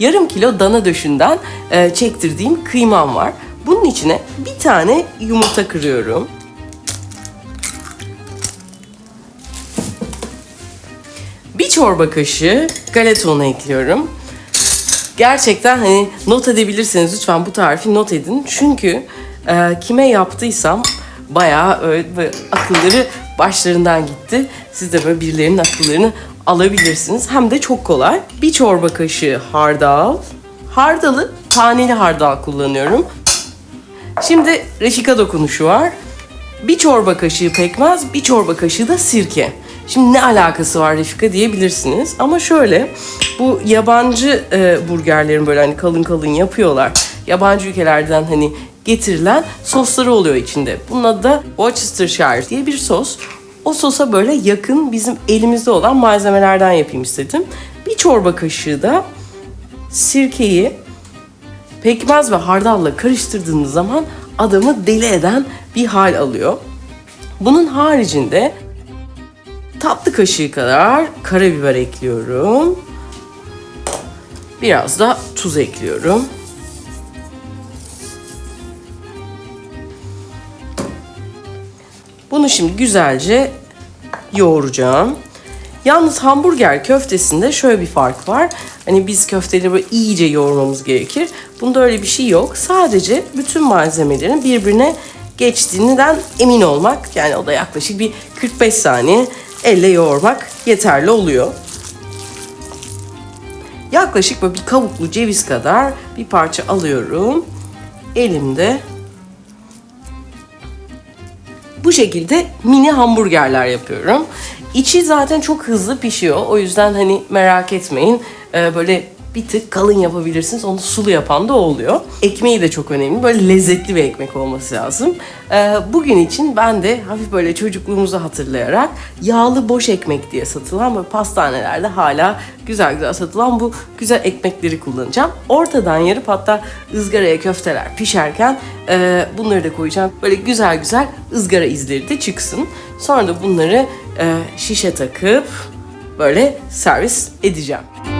yarım kilo dana döşünden e, çektirdiğim kıymam var. Bunun içine bir tane yumurta kırıyorum. Bir çorba kaşığı galeta unu ekliyorum. Gerçekten hani not edebilirseniz lütfen bu tarifi not edin. Çünkü e, kime yaptıysam bayağı öyle böyle akılları başlarından gitti. Siz de böyle birilerinin akıllarını alabilirsiniz. Hem de çok kolay. Bir çorba kaşığı hardal. Hardalı taneli hardal kullanıyorum. Şimdi Refika dokunuşu var. Bir çorba kaşığı pekmez, bir çorba kaşığı da sirke. Şimdi ne alakası var Refika diyebilirsiniz. Ama şöyle bu yabancı e, burgerlerin böyle hani kalın kalın yapıyorlar. Yabancı ülkelerden hani getirilen sosları oluyor içinde. Bunun adı da Worcestershire diye bir sos. O sosa böyle yakın bizim elimizde olan malzemelerden yapayım istedim. Bir çorba kaşığı da sirkeyi pekmez ve hardalla karıştırdığınız zaman adamı deli eden bir hal alıyor. Bunun haricinde tatlı kaşığı kadar karabiber ekliyorum. Biraz da tuz ekliyorum. Bunu şimdi güzelce yoğuracağım. Yalnız hamburger köftesinde şöyle bir fark var. Hani biz köfteleri böyle iyice yoğurmamız gerekir. Bunda öyle bir şey yok. Sadece bütün malzemelerin birbirine geçtiğinden emin olmak. Yani o da yaklaşık bir 45 saniye elle yoğurmak yeterli oluyor. Yaklaşık böyle bir kabuklu ceviz kadar bir parça alıyorum. Elimde bu şekilde mini hamburgerler yapıyorum. İçi zaten çok hızlı pişiyor. O yüzden hani merak etmeyin. Ee, böyle bir tık kalın yapabilirsiniz. Onu sulu yapan da oluyor. Ekmeği de çok önemli. Böyle lezzetli bir ekmek olması lazım. Ee, bugün için ben de hafif böyle çocukluğumuzu hatırlayarak yağlı boş ekmek diye satılan böyle pastanelerde hala güzel güzel satılan bu güzel ekmekleri kullanacağım. Ortadan yarıp hatta ızgaraya köfteler pişerken e, bunları da koyacağım. Böyle güzel güzel ızgara izleri de çıksın. Sonra da bunları e, şişe takıp böyle servis edeceğim.